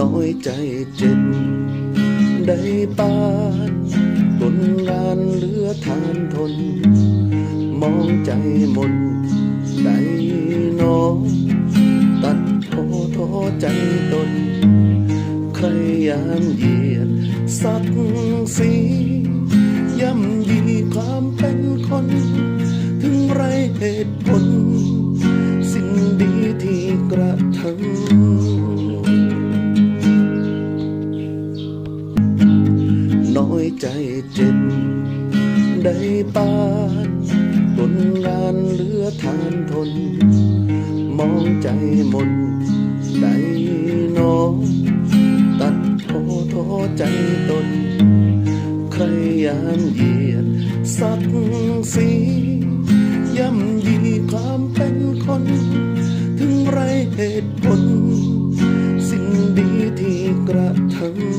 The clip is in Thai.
น้อยใจเจ็บได้ปานตนงานเหลือทานทน มองใจหมดได้หนอตัดโทท้อใจตน ใครยามเหยียดสักสีย่ำยีความเป็นคน ถึงไรเหตุผล สิ่งดีที่กระทำ น้อยใจเจ็บได้ปานตนงานเหลือทานทน มองใจหมดได้หนอตัดโทท้อใจตน ใครยามเหยียดสักสีย่ำยีความเป็นคน ถึงไรเหตุผล สิ่งดีที่กระทำ